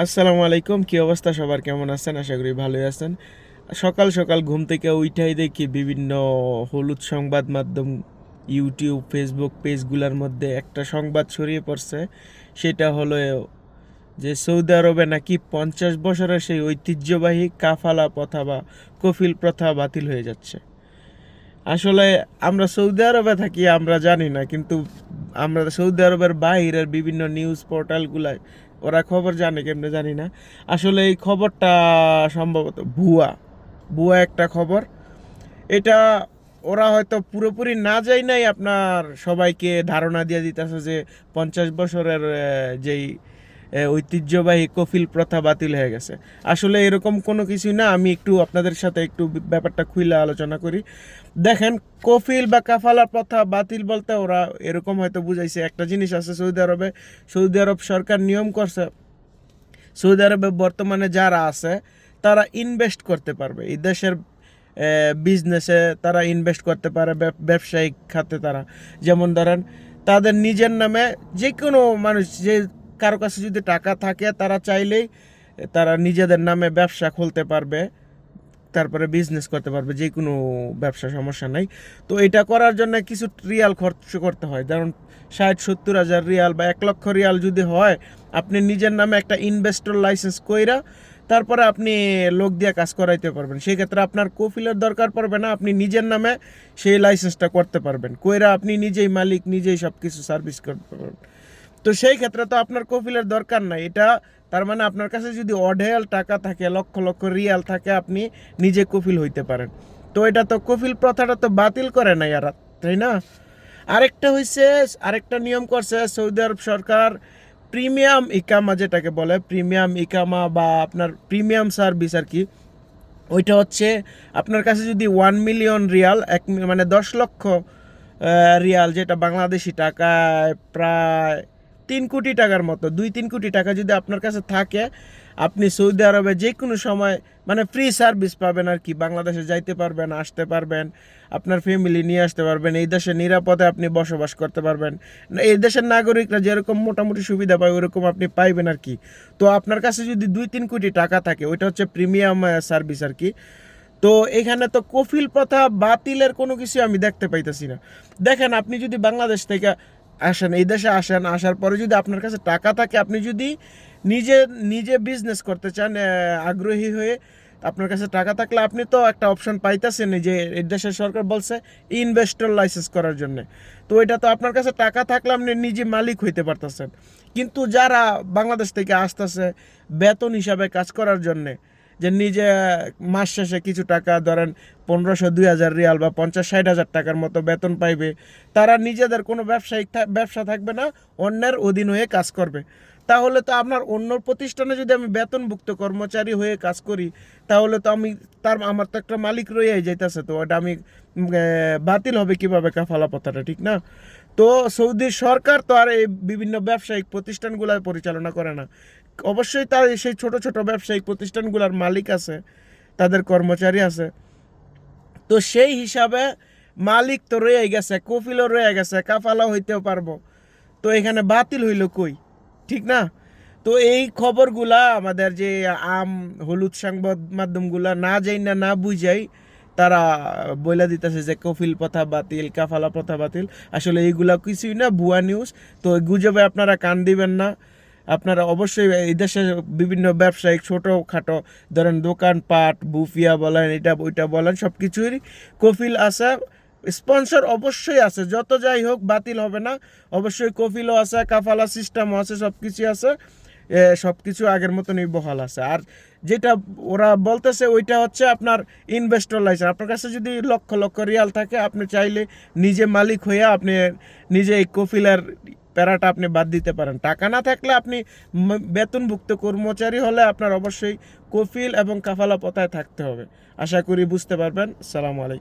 আসসালামু আলাইকুম, কি অবস্থা? সবার কেমন আছেন? আশা করি ভালোই আছেন। সকাল সকাল ঘুম থেকে উইঠাই দেখি বিভিন্ন হলুদ সংবাদ মাধ্যম, ইউটিউব, ফেসবুক পেজগুলোর মধ্যে একটা সংবাদ ছড়িয়ে পড়ছে। সেটা হলো যে সৌদি আরবে নাকি পঞ্চাশ বছরের সেই ঐতিহ্যবাহী কাফালা প্রথা বা কফিল প্রথা বাতিল হয়ে যাচ্ছে। আসলে আমরা সৌদি আরবে থাকি, আমরা জানি না, কিন্তু আমরা সৌদি আরবের বাইরের বিভিন্ন নিউজ পোর্টালগুলায় ওরা খবর জানে, কেমনে জানি না। আসলে এই খবরটা সম্ভবত ভুয়া। ভুয়া একটা খবর। এটা ওরা হয়তো পুরোপুরি না যাই নাই আপনার সবাইকে ধারণা দিয়ে দিতেছে যে পঞ্চাশ বছরের যেই ঐতিহ্যবাহী কফিল প্রথা বাতিল হয়ে গেছে। আসলে এরকম কোনো কিছুই না, আমি একটু আপনাদের সাথে একটু ব্যাপারটা খুলে আলোচনা করি। দেখেন, কফিল বা কাফালা প্রথা বাতিল বলতে ওরা এরকম হয়তো বুঝাইছে। একটা জিনিস আছে সৌদি আরবে, সৌদি আরব সরকার নিয়ম করছে, সৌদি আরবে বর্তমানে যারা আছে, তারা ইনভেস্ট করতে পারবে। এই দেশের বিজনেসে তারা ইনভেস্ট করতে পারে ব্যবসায়িক খাতে তারা। যেমন ধরেন, তাদের নিজের নামে যে কোনো মানুষ, যে কারও কাছে যদি টাকা থাকে, তারা চাইলেই তারা নিজেদের নামে ব্যবসা খুলতে পারবে, তারপরে বিজনেস করতে পারবে যে কোনো ব্যবসা, সমস্যা নাই। তো এটা করার জন্য কিছু রিয়াল খরচ করতে হয়। যেমন ষাট, সত্তর হাজার রিয়াল বা এক লক্ষ রিয়াল যদি হয়, আপনি নিজের নামে একটা ইনভেস্টর লাইসেন্স কইরা তারপরে আপনি লোক দিয়ে কাজ করাইতে পারবেন। সেই ক্ষেত্রে আপনার কফিলের দরকার পড়বে না, আপনি নিজের নামে সেই লাইসেন্সটা করতে পারবেন। কইরা আপনি নিজেই মালিক, নিজেই সব কিছু সার্ভিস করতে পারবেন। তো সেই ক্ষেত্রে তো আপনার কফিলের দরকার নাই। এটা তার মানে আপনার কাছে যদি অঢেল টাকা থাকে, লক্ষ লক্ষ রিয়াল থাকে, আপনি নিজে কফিল হইতে পারেন। তো এটা তো কফিল প্রথাটা তো বাতিল করে নাই আর, তাই না? আরেকটা হইছে, আরেকটা নিয়ম করছে সৌদি আরব সরকার, প্রিমিয়াম ইকামা যেটাকে বলে, প্রিমিয়াম ইকামা বা আপনার প্রিমিয়াম সার্ভিস আর কি, ওইটা হচ্ছে আপনার কাছে যদি ওয়ান মিলিয়ন রিয়াল, এক মানে দশ লক্ষ রিয়াল, যেটা বাংলাদেশি টাকায় প্রায় তিন কোটি টাকার মতো, দুই, তিন কোটি টাকা যদি আপনার কাছে থাকে, আপনি সৌদি আরবে যে কোনো সময় মানে ফ্রি সার্ভিস পাবেন আর কি, বাংলাদেশে যাইতে পারবেন, আসতে পারবেন, আপনার ফ্যামিলি নিয়ে আসতে পারবেন, এই দেশে নিরাপদে আপনি বসবাস করতে পারবেন। এই দেশের নাগরিকরা যেরকম মোটামুটি সুবিধা পায়, ওরকম আপনি পাইবেন আর কি। তো আপনার কাছে যদি দুই, তিন কোটি টাকা থাকে, ওইটা হচ্ছে প্রিমিয়াম সার্ভিস আর কি। তো এখানে তো কফিল প্রথা বাতিলের কোনো কিছু আমি দেখতে পাইতেছি না। দেখেন, আপনি যদি বাংলাদেশ থেকে আসেন, এই দেশে আসেন, আসার পরে যদি আপনার কাছে টাকা থাকে, আপনি যদি নিজে নিজে বিজনেস করতে চান আগ্রহী হয়ে আপনার কাছে টাকা থাকলে আপনি তো একটা অপশন পাইতেছেন যে, এই দেশের সরকার বলছে ইনভেস্টর লাইসেন্স করার জন্য। তো এটা তো আপনার কাছে টাকা থাকলে আপনি নিজে মালিক হইতে পারতেছেন। কিন্তু যারা বাংলাদেশ থেকে আসতেছে, বেতন হিসাবে কাজ করার জন্যে যে নিজে মাস শেষে কিছু টাকা, ধরেন পনেরোশো, দুই হাজার রিয়াল বা পঞ্চাশ, ষাট হাজার টাকার মতো বেতন পাইবে, তারা নিজেদের কোনো ব্যবসায়িক ব্যবসা থাকবে না, অন্যের অধীন হয়ে কাজ করবে। তাহলে তো আপনার অন্য প্রতিষ্ঠানে যদি আমি বেতনভুক্ত কর্মচারী হয়ে কাজ করি, তাহলে তো আমি তার, আমার তো একটা মালিক রয়ে যাইতেছে, তো ওটা আমি বাতিল হবে কীভাবে কাফালা কথাটা ঠিক না? তো সৌদি সরকার তো আর এই বিভিন্ন ব্যবসায়িক প্রতিষ্ঠানগুলো পরিচালনা করে না। অবশ্যই তার সেই ছোট ছোট ব্যবসায়িক প্রতিষ্ঠানগুলোর মালিক আছে, তাদের কর্মচারী আছে। তো সেই হিসাবে মালিক তো রয়ে গেছে, কফিলও রয়ে গেছে, কাফালাও হইতেও পারব। তো এখানে বাতিল হইল কই? ঠিক না? তো এই খবরগুলা আমাদের যে আম, হলুদ সংবাদ মাধ্যমগুলা না যাই না না বুঝাই তারা বইলা দিতেছে যে কফিল প্রথা বাতিল, কাফালা প্রথা বাতিল। আসলে এইগুলা কিছুই না, ভুয়া নিউজ তো গুজবে আপনারা কান দিবেন না। আপনারা অবশ্যই এই দেশে বিভিন্ন ব্যবসায়িক ছোটোখাটো, ধরেন দোকানপাট, বুফিয়া বলেন, এটা ওইটা বলেন সব কিছুরই কফিল আছে। স্পন্সর অবশ্যই আছে, যত যাই হোক, বাতিল হবে না। অবশ্যই কফিলও আছে, কাফালা সিস্টেমও আছে সব কিছুই আছে। সব কিছু আগের মতনই বহাল আছে। আর যেটা ওরা বলতেছে, ওইটা হচ্ছে আপনার ইনভেস্টর লাইসেন্স আপনার কাছে যদি লক্ষ লক্ষ রিয়াল থাকে, আপনি চাইলে নিজে মালিক হয়ে আপনি নিজে এই কফিলের প্যারাটা আপনি বাদ দিতে পারেন। টাকা না থাকলে আপনি বেতনভুক্ত কর্মচারী হলে আপনার অবশ্যই কফিল এবং কাফালা পতায় থাকতে হবে। আশা করি বুঝতে পারবেন। সালামু আলাইকুম।